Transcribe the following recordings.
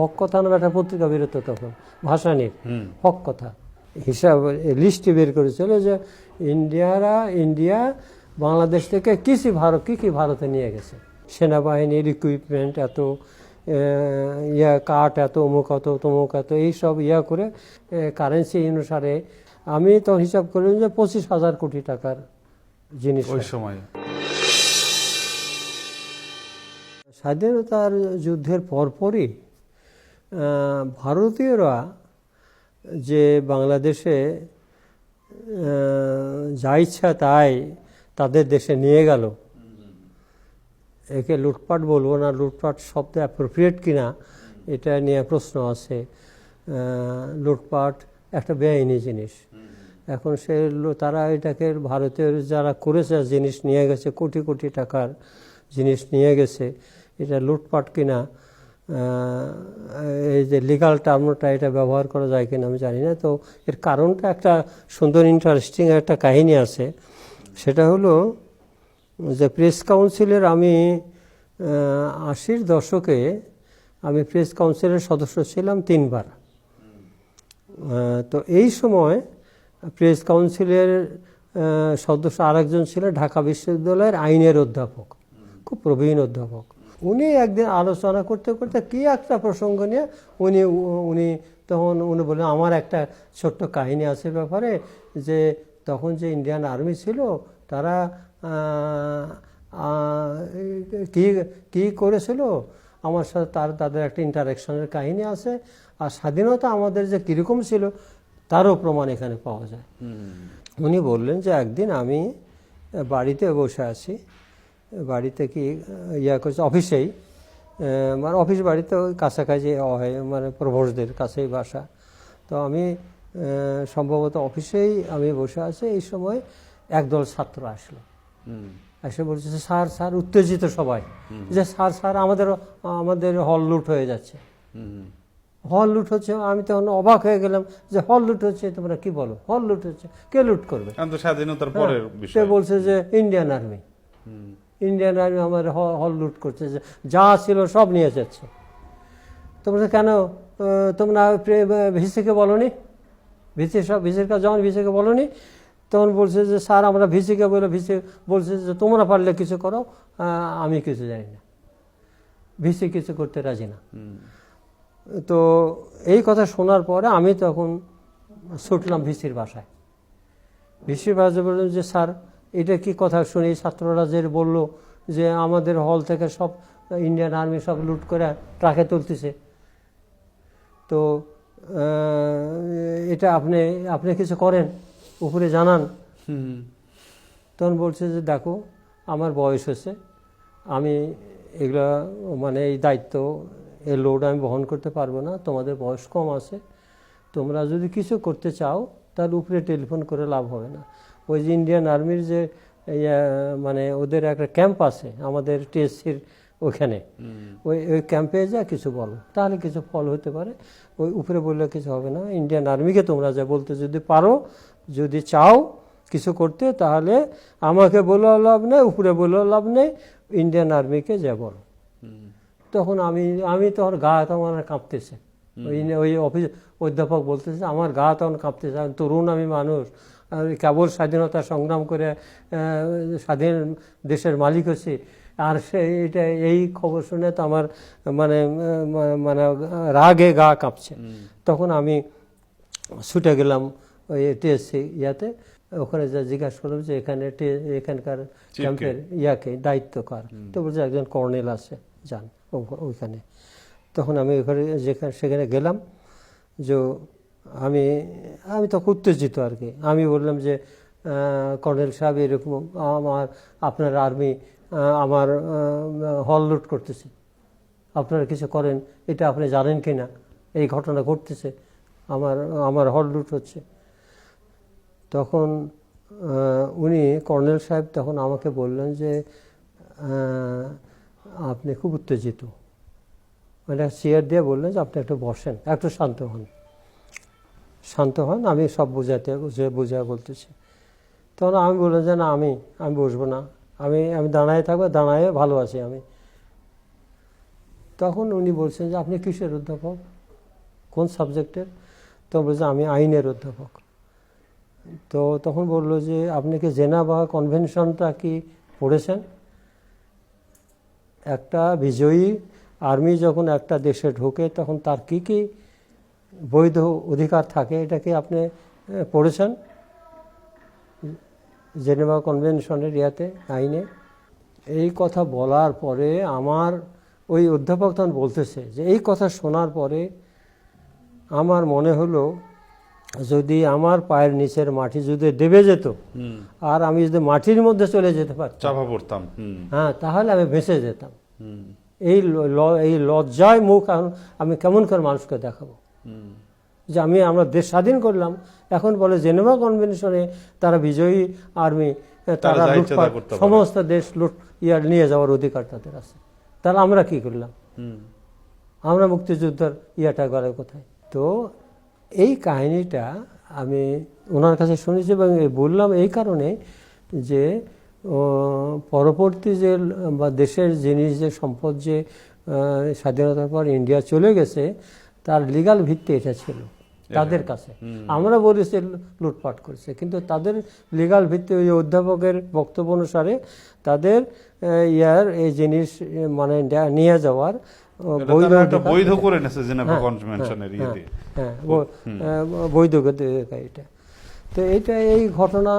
হক কথা নামে একটা পত্রিকা বেরোতো তখন ভাসানির। হক কথা। হিসাব লিস্টে বের করেছিল যে ইন্ডিয়ারা ইন্ডিয়া বাংলাদেশ থেকে কিছু ভারত কী কী ভারতে নিয়ে গেছে? সেনাবাহিনীর ইকুইপমেন্ট এত ইয়া কাঠ এত অমুক এত তমুক এত এইসব ইয়া করে কারেন্সি অনুসারে আমি তো হিসাব করলাম যে পঁচিশ হাজার কোটি টাকার জিনিস ওই সময়। স্বাধীনতার যুদ্ধের পরপরই ভারতীয়রা যে বাংলাদেশে যা ইচ্ছা তাই তাদের দেশে নিয়ে গেল। একে লুটপাট বলব না, লুটপাট শব্দ অ্যাপ্রোপ্রিয়েট কিনা, এটা নিয়ে প্রশ্ন আছে। লুটপাট একটা বেআইনি জিনিস। এখন সে তারা এটাকে ভারতের যারা করেছে, জিনিস নিয়ে গেছে, কোটি কোটি টাকার জিনিস নিয়ে গেছে, এটা লুটপাট কিনা এই যে লিগাল টার্মটা এটা ব্যবহার করা যায় কিনা আমি জানি না। তো এর কারণটা একটা সুন্দর ইন্টারেস্টিং একটা কাহিনী আছে। সেটা হলো যে প্রেস কাউন্সিলের আমি আশির দশকে আমি প্রেস কাউন্সিলের সদস্য ছিলাম তিনবার। তো এই সময় প্রেস কাউন্সিলের সদস্য আরেকজন ছিলেন ঢাকা বিশ্ববিদ্যালয়ের আইনের অধ্যাপক, খুব প্রবীণ অধ্যাপক। উনি একদিন আলোচনা করতে করতে কি একটা প্রসঙ্গ নিয়ে উনি উনি তখন উনি বললেন আমার একটা ছোট্ট কাহিনী আছে ব্যাপারে যে তখন যে ইন্ডিয়ান আর্মি ছিল তারা কি কি করেছিল? আমার সাথে তার তাদের একটা ইন্টারাকশনের কাহিনী আছে আর স্বাধীনতা আমাদের যে কীরকম ছিল তারও প্রমাণ এখানে পাওয়া যায়। উনি বললেন যে একদিন আমি বাড়িতে বসে আছি বাড়িতে কি ইয়া করছে অফিসেই মানে অফিস বাড়িতে কাছাকাছি হয় মানে প্রভোসদের কাছেই বাসা। তো আমি সম্ভবত অফিসেই আমি বসে আছি। এই সময় একদল ছাত্র আসলো। এসে বলছে যে, স্যার স্যার উত্তেজিত সবাই। যে স্যার স্যার আমাদের আমাদের হল লুট হয়ে যাচ্ছে। হল লুট হচ্ছে আমি তখন অবাক হয়ে গেলাম যে হল লুট হচ্ছে তোমরা কি বলো? হল লুট হচ্ছে কে লুট করবে? স্বাধীনতার পরের সে বলছে যে ইন্ডিয়ান আর্মি। ইন্ডিয়ান আর্মি আমার হ- হল লুট করছে যে ছিল সব নিয়ে যাচ্ছে তোমরা কেন তোমরা ভিসিকে বলনি? ভিসি সব ভিসির কাছে যখন ভিসিকে বলনি তখন বলছে যে স্যার আমরা ভিসিকে বলে ভিসি বলছে যে তোমরা পারলে কিছু করো আমি কিছু জানি না। ভিসি কিছু করতে রাজি না। তো এই কথা শোনার পরে আমি তখন ছুটলাম ভিসির বাসায়। ভিসির বাসায় বললাম যে স্যার এটা কি কথা শুনে ছাত্ররা যে বলল যে আমাদের হল থেকে সব ইন্ডিয়ান আর্মি সব লুট করে ট্রাকে তুলতেছে। তো এটা আপনি আপনি কিছু করেন? উপরে জানান। তখন বলছে যে দেখো আমার বয়স হয়েছে। আমি এগুলা মানে এই দায়িত্ব এই লোড আমি বহন করতে পারব না। তোমাদের বয়স কম আছে। তোমরা যদি কিছু করতে চাও তাহলে উপরে টেলিফোন করে লাভ হবে না। ওই যে ইন্ডিয়ান আর্মির যে মানে ওদের একটা ক্যাম্প আছে আমাদের টিএসসির ওখানে। ওই ওই ক্যাম্পে যা কিছু বলো তাহলে কিছু ফল হতে পারে। ওই উপরে বললে কিছু হবে না। ইন্ডিয়ান আর্মিকে তোমরা যা বলতে যদি পারো যদি চাও কিছু করতে তাহলে আমাকে বলেও লাভ নেই উপরে বলেও লাভ নেই ইন্ডিয়ান আর্মিকে যা বলো। তখন আমি আমি তখন গা তখন কাঁপতেছে। ওই ওই অফিস অধ্যাপক বলতেছে আমার গা তখন কাঁপতেছে তরুণ আমি মানুষ। কেবল স্বাধীনতা সংগ্রাম করে স্বাধীন দেশের মালিক হচ্ছে আর সে এটা এই খবর শুনে তো আমার মানে মানে রাগে গা কাঁপছে। তখন আমি ছুটে গেলাম ওই টিএসসি ইয়াতে। ওখানে যা জিজ্ঞাসা করলাম যে এখানে টি- এখানকার ক্যাম্পের ইয়াকে দায়িত্ব কার? তো বলছে একজন কর্নেল আছে যান ওইখানে। তখন আমি ওখানে যেখানে সেখানে গেলাম যে আমি আমি তখন উত্তেজিত আর কি। আমি বললাম যে কর্নেল সাহেব এরকম আমার, আপনার আর্মি আমার হল লুট করতেছে। আপনারা কিছু করেন, এটা আপনি জানেন কি না এই ঘটনা ঘটতেছে, আমার আমার হল লুট হচ্ছে। তখন উনি কর্নেল সাহেব তখন আমাকে বললেন যে আপনি খুব উত্তেজিত। মানে চেয়ার দিয়ে বললেন যে, আপনি একটু বসেন, একটু শান্ত হন। শান্ত হন, আমি সব বোঝাতে বুঝে বুঝা বলতেছি। তখন আমি বললাম যে, না, আমি আমি বসবো না। আমি আমি দাঁড়ায় থাকব, দাঁড়ায় ভালো আছি আমি। তখন উনি বলছেন যে, আপনি কিসের অধ্যাপক? কোন সাবজেক্টের? তো বলছে আমি আইনের অধ্যাপক। তো তখন বলল যে, আপনি কি জেনা বা কনভেনশনটা কি পড়েছেন? একটা বিজয়ী আর্মি যখন একটা দেশে ঢোকে, তখন তার কি কি বৈধ অধিকার থাকে এটা কি আপনি পড়েছেন? জেনেভা কনভেনশনের ইয়াতে আইনে। এই কথা বলার পরে আমার ওই অধ্যাপক তখন বলতেছে যে এই কথা শোনার পরে আমার মনে হলো যদি আমার পায়ের নিচের মাটি যদি দেবে যেত আর আমি যদি মাটির মধ্যে চলে যেতে পারতাম চাপা পড়তাম হ্যাঁ তাহলে আমি ভেসে যেতাম। এই এই লজ্জায় মুখ আমি কেমন করে মানুষকে দেখাবো? যে আমি আমরা দেশ স্বাধীন করলাম। এখন বলে জেনেভা কনভেনশনে তারা বিজয়ী আর্মি তারা লুটপাট সমস্ত দেশ লুট ইয়ার নিয়ে যাওয়ার অধিকার তাদের আছে। তাহলে আমরা কি করলাম? আমরা মুক্তিযুদ্ধের ইয়াটা করে কোথায়? তো এই কাহিনীটা আমি ওনার কাছে শুনেছি এবং বললাম এই কারণে যে পরবর্তী যে বা দেশের জিনিস যে সম্পদ যে স্বাধীনতার পর ইন্ডিয়া চলে গেছে তার লিগাল ভিত্তি এটা ছিল তাদের কাছে। আমরা বলি সে লুটপাট করেছে। কিন্তু তাদের লিগাল ভিত্তি ওই অধ্যাপকের বক্তব্য অনুসারে তাদের ইয়ার এই জিনিস মানে নিয়ে যাওয়ার বৈধ করে নেছে জেনেভা হ্যাঁ, কনভেনশনের হ্যাঁ, ইয়েতে। হ্যাঁ বৈধ এটা। তো এটা এই ঘটনা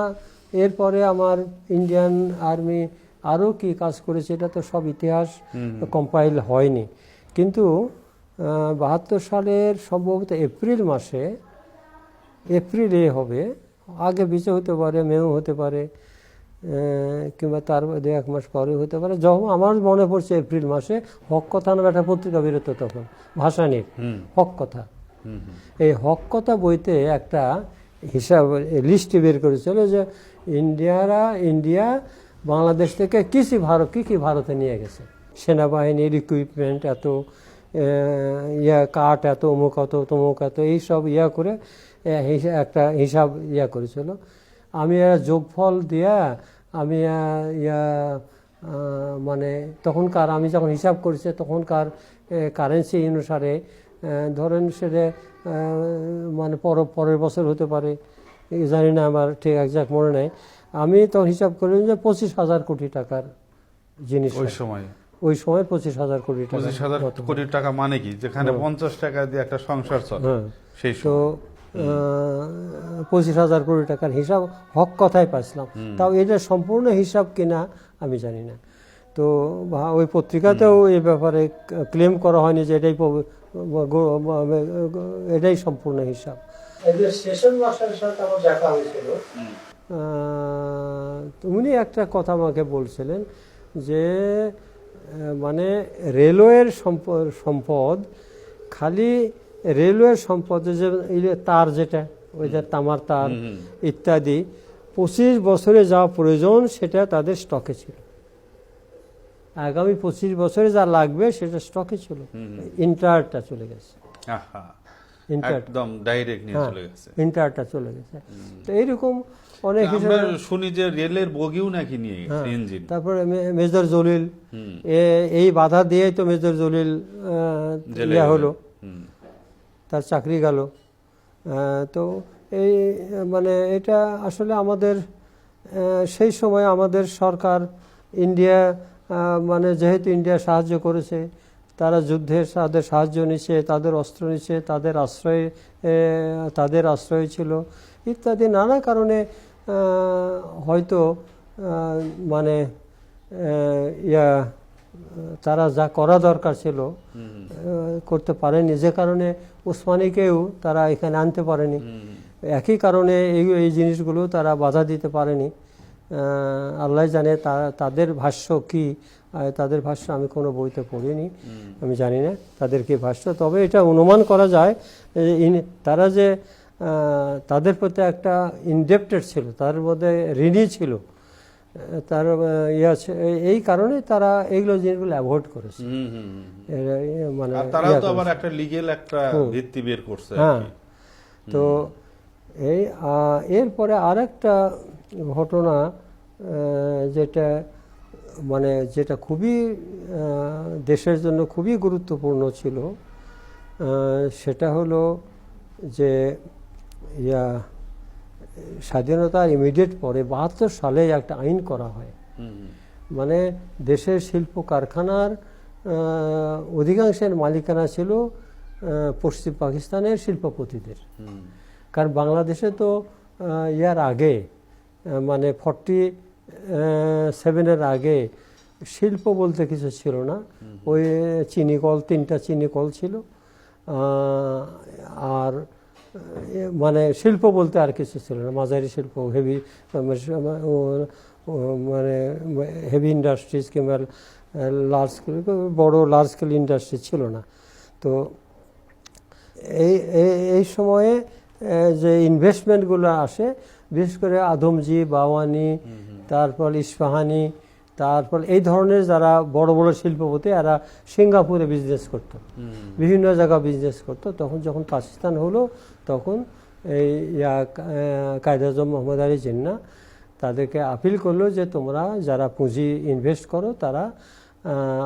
এরপরে আমার ইন্ডিয়ান আর্মি আরও কি কাজ করেছে এটা তো সব ইতিহাস কম্পাইল হয়নি। কিন্তু বাহাত্তর সালের সম্ভবত এপ্রিল মাসে এপ্রিলে হবে আগে বিচে হতে পারে মেও হতে পারে কিংবা তার দু এক মাস পরে হতে পারে। যখন আমার মনে পড়ছে এপ্রিল মাসে হক কথা নামে একটা পত্রিকা বেরোতো তখন ভাসানির হুম। হক কথা। এই হক কথা বইতে একটা হিসাব লিস্টে বের করেছিল যে ইন্ডিয়ারা ইন্ডিয়া বাংলাদেশ থেকে কিসি ভারত কী কী ভারতে নিয়ে গেছে? সেনাবাহিনীর ইকুইপমেন্ট এত ইয়া কাঠ এত অমুক এত তমুক এত এইসব ইয়া করে একটা হিসাব ইয়া করেছিল। আমি যোগফল দিয়া আমি ইয়া মানে তখনকার আমি যখন হিসাব করেছি তখনকার কারেন্সি অনুসারে ধরেন সেটা মানে পর পরের বছর হতে পারে জানি না আমার ঠিক একজাক্ট মনে নেই। আমি তখন হিসাব করি যে পঁচিশ হাজার কোটি টাকার জিনিস ওই সময়। ওই সময় পঁচিশ হাজার কোটি টাকা পঁচিশ হাজার কোটি টাকা মানে কি? যেখানে পঞ্চাশ টাকা দিয়ে একটা সংসার চলে হ্যাঁ। সেই তো পঁচিশ হাজার কোটি টাকার হিসাব হক কথাই পাইছিলাম। তাও এটা সম্পূর্ণ হিসাব কিনা আমি জানি না। তো ভা- ওই পত্রিকাতেও এই ব্যাপারে ক্লেম করা হয়নি যে এটাই এটাই সম্পূর্ণ হিসাব। এদের সেশন মাস্টারের সাথে আমার দেখা তো উনি একটা কথা আমাকে বলছিলেন যে মানে রেলওয়ের সম্প- সম্পদ খালি রেলওয়ের সম্পদ যে তার যেটা ওই যে তামার তার ইত্যাদি পঁচিশ বছরে যা প্রয়োজন সেটা তাদের স্টকে ছিল। আগামী পঁচিশ বছরে যা লাগবে সেটা স্টকে ছিল। ইন্টারটা চলে গেছে। একদম ডাইরেক্ট নিয়ে হ্যাঁ চলে গেছে। ইন্টারটা চলে গেছে। তো এইরকম অনেক আমরা শুনি যে রেলের বগিও নাকি নিয়ে গেছে হ্যাঁ। ইঞ্জিন। তারপরে মেজর জলিল এই বাধা দিয়েই তো মেজর জলিল ইয়া হলো। তার চাকরি গেল। তো এই মানে এটা আসলে আমাদের সেই সময় আমাদের সরকার ইন্ডিয়া মানে যেহেতু ইন্ডিয়া সাহায্য করেছে তারা যুদ্ধে তাদের সাহায্য নিচ্ছে তাদের অস্ত্র নিচ্ছে তাদের আশ্রয় তাদের আশ্রয় ছিল ইত্যাদি নানা কারণে হয়তো মানে ইয়া তারা যা করা দরকার ছিল করতে পারেনি। যে কারণে উসমানীকেও তারা এখানে আনতে পারেনি। একই কারণে এই এই জিনিসগুলো তারা বাধা দিতে পারেনি। আল্লাহ জানে তাদের ভাষ্য কি তাদের ভাষ্য আমি কোনো বইতে পড়িনি আমি জানি না তাদের কি ভাষ্য। তবে এটা অনুমান করা যায় তারা যে তাদের প্রতি একটা ইনডেপ্টেড ছিল তার মধ্যে ঋণী ছিল। তার ইয়া এই কারণে তারা এইগুলো জিনিসগুলো অ্যাভয়েড করেছে। মানে আর তারাও ইয়া তো আবার একটা লিগেল একটা ভিত্তি বের করছে হ্যাঁ। তো এই এরপরে আরেকটা ঘটনা যেটা মানে যেটা খুবই দেশের জন্য খুবই গুরুত্বপূর্ণ ছিল সেটা হলো যে ইয়া স্বাধীনতার ইমিডিয়েট পরে বাহাত্তর সালে একটা আইন করা হয়। মানে দেশের শিল্প কারখানার অধিকাংশের মালিকানা ছিল পশ্চিম পাকিস্তানের শিল্পপতিদের। কারণ বাংলাদেশে তো ইয়ার আগে মানে ফর্টি সেভেনের আগে শিল্প বলতে কিছু ছিল না। ওই চিনি কল তিনটা চিনি কল ছিল। আর মানে শিল্প বলতে আর কিছু ছিল না। মাঝারি শিল্প হেভি মানে হেভি ইন্ডাস্ট্রিজ কিংবা লার্জ স্কেল বড় লার্জ স্কেল ইন্ডাস্ট্রি ছিল না। তো এই এই- এই সময়ে যে ইনভেস্টমেন্টগুলো আসে বিশেষ করে আদমজি বাওয়ানি তারপর ইস্পাহানি তারপর এই ধরনের যারা বড় বড় শিল্পপতি এরা সিঙ্গাপুরে বিজনেস করতো। বিভিন্ন জায়গা বিজনেস করতো। তখন যখন পাকিস্তান হলো তখন এই ইয়া মোহাম্মদ আলী জিন্না তাদেরকে আপিল করল যে তোমরা যারা পুঁজি ইনভেস্ট করো তারা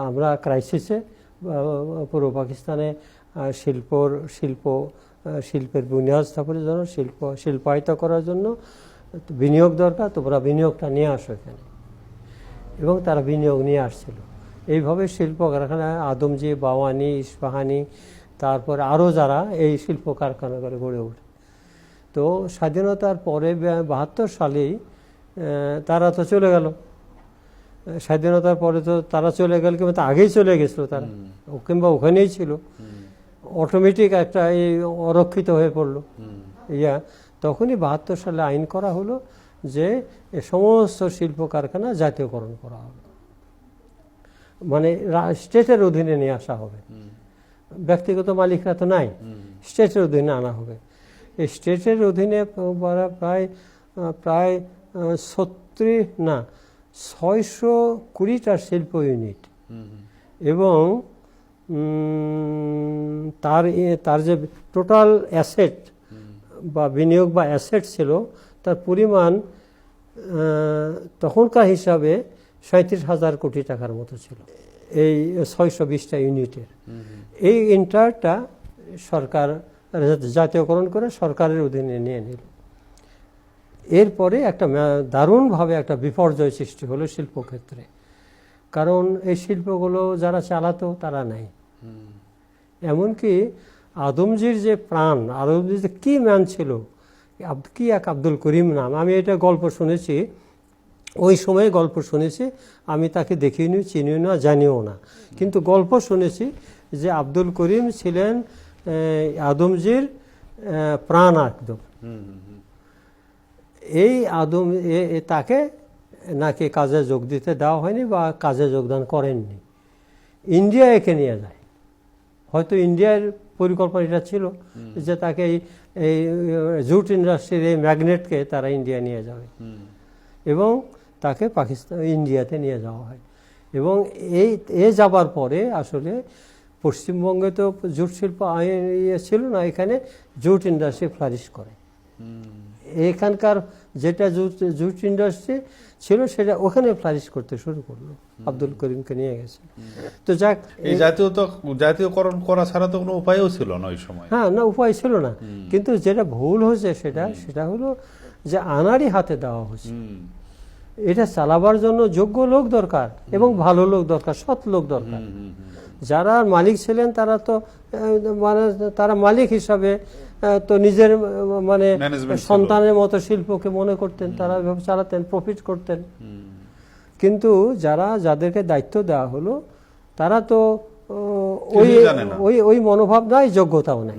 আমরা ক্রাইসিসে পূর্ব পাকিস্তানে শিল্পর, শিল্প শিল্পের বুনিয়াদ স্থাপনের জন্য, শিল্প, শিল্পায়িত করার জন্য বিনিয়োগ দরকার, তোমরা বিনিয়োগটা নিয়ে আসো এখানে। এবং তারা বিনিয়োগ নিয়ে আসছিল। এইভাবে শিল্প কারখানায় আদমজি, বাওয়ানি, ইস্পাহানি তারপরে আরও যারা এই শিল্প কারখানা করে গড়ে ওঠে। তো স্বাধীনতার পরে বাহাত্তর সালেই তারা তো চলে গেল। স্বাধীনতার পরে তো তারা চলে গেল কিংবা আগেই চলে গেছিল তারা। কিংবা ওখানেই ছিল। অটোমেটিক একটা এই অরক্ষিত হয়ে পড়ল। ইয়া তখনই বাহাত্তর সালে আইন করা হলো যে এ সমস্ত শিল্প কারখানা জাতীয়করণ করা হবে। মানে স্টেটের অধীনে নিয়ে আসা হবে। ব্যক্তিগত মালিকরা তো নাই। স্টেটের অধীনে আনা হবে। এই স্টেটের অধীনে প্রায় প্রায় সত্তর না ছয়শো কুড়িটা শিল্প ইউনিট। এবং তার তার যে টোটাল অ্যাসেট বা বিনিয়োগ বা অ্যাসেট ছিল তার পরিমাণ তখনকার হিসাবে সাঁত্রিশ হাজার কোটি টাকার মতো ছিল। এই ছয়শো বিশটা ইউনিটের। এই ইন্টারটা সরকার জাতীয়করণ করে সরকারের অধীনে নিয়ে নিল। এরপরে একটা দারুণভাবে একটা বিপর্যয় সৃষ্টি হলো শিল্পক্ষেত্রে। কারণ এই শিল্পগুলো যারা চালাতো তারা নাই। এমনকি আদমজির যে প্রাণ আদমজির যে কী ম্যান ছিল কি এক আব্দুল করিম নাম আমি এটা গল্প শুনেছি। ওই সময়ে গল্প শুনেছি আমি তাকে দেখিনি চিনিও না জানিও না। কিন্তু গল্প শুনেছি যে আব্দুল করিম ছিলেন আদমজির প্রাণ একদম। এই আদম তাকে নাকি কাজে যোগ দিতে দেওয়া হয়নি বা কাজে যোগদান করেননি। ইন্ডিয়া একে নিয়ে যায়। হয়তো ইন্ডিয়ার পরিকল্পনা এটা ছিল যে তাকে এই এই জুট ইন্ডাস্ট্রির এই ম্যাগনেটকে তারা ইন্ডিয়া নিয়ে যাবে। এবং তাকে পাকিস্তান ইন্ডিয়াতে নিয়ে যাওয়া হয়। এবং এই এ যাবার পরে আসলে পশ্চিমবঙ্গে তো জুট শিল্প ইয়ে ছিল না এখানে জুট ইন্ডাস্ট্রি ফ্লারিশ করে। এখানকার যেটা জুট জুট ইন্ডাস্ট্রি ছিল সেটা ওখানে ফ্লারিশ করতে শুরু করল। আব্দুল করিমকে নিয়ে গেছে। তো যাক এই জাতীয় তো জাতীয়করণ করা ছাড়া তো কোনো উপায়ও ছিল না ওই সময়। হ্যাঁ না উপায় ছিল না। কিন্তু যেটা ভুল হয়েছে সেটা সেটা হলো যে আনারই হাতে দেওয়া হয়েছে। এটা চালাবার জন্য যোগ্য লোক দরকার এবং ভালো লোক দরকার সৎ লোক দরকার। যারা মালিক ছিলেন তারা তো মানে তারা মালিক হিসাবে তো নিজের মানে সন্তানের মতো শিল্পকে মনে করতেন তারা এভাবে চালাতেন প্রফিট করতেন। কিন্তু যারা যাদেরকে দায়িত্ব দেওয়া হলো তারা তো ওই। ওই ওই মনোভাব নাই যোগ্যতাও নাই।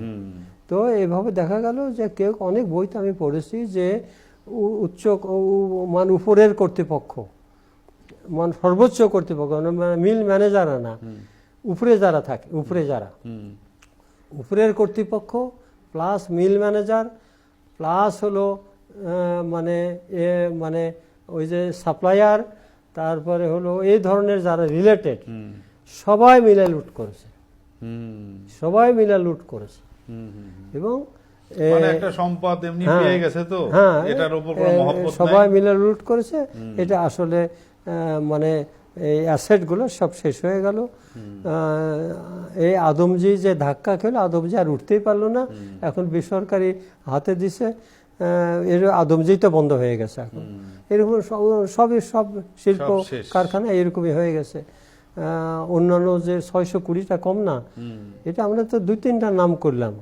তো এভাবে দেখা গেল যে কেউ অনেক বইতে আমি পড়েছি যে উচ্চ মানে উপরের কর্তৃপক্ষ মান সর্বোচ্চ কর্তৃপক্ষ মানে মিল ম্যানেজার না। উপরে যারা থাকে উপরে যারা। উপরের কর্তৃপক্ষ প্লাস মিল ম্যানেজার প্লাস হলো মানে এ মানে ওই যে সাপ্লায়ার তারপরে হলো এই ধরনের যারা রিলেটেড সবাই মিলে লুট করেছে। সবাই মিলে লুট করেছে। হুম, হুম, হুম। এবং মানে হ্যাঁ, হ্যাঁ সবাই মিলে লুট করেছে। এটা আসলে মানে এই অ্যাসেটগুলো সব শেষ হয়ে গেল। এই আদমজি যে ধাক্কা খেলো আদমজি আর উঠতেই পারল না। এখন বেসরকারি হাতে দিছে। এর আদমজি তো বন্ধ হয়ে গেছে এখন। এরকম সব- সবই সব শিল্প কারখানা এরকমই হয়ে গেছে। অন্যান্য যে ছয়শো কুড়িটা কম না এটা আমরা তো দুই তিনটা নাম করলাম।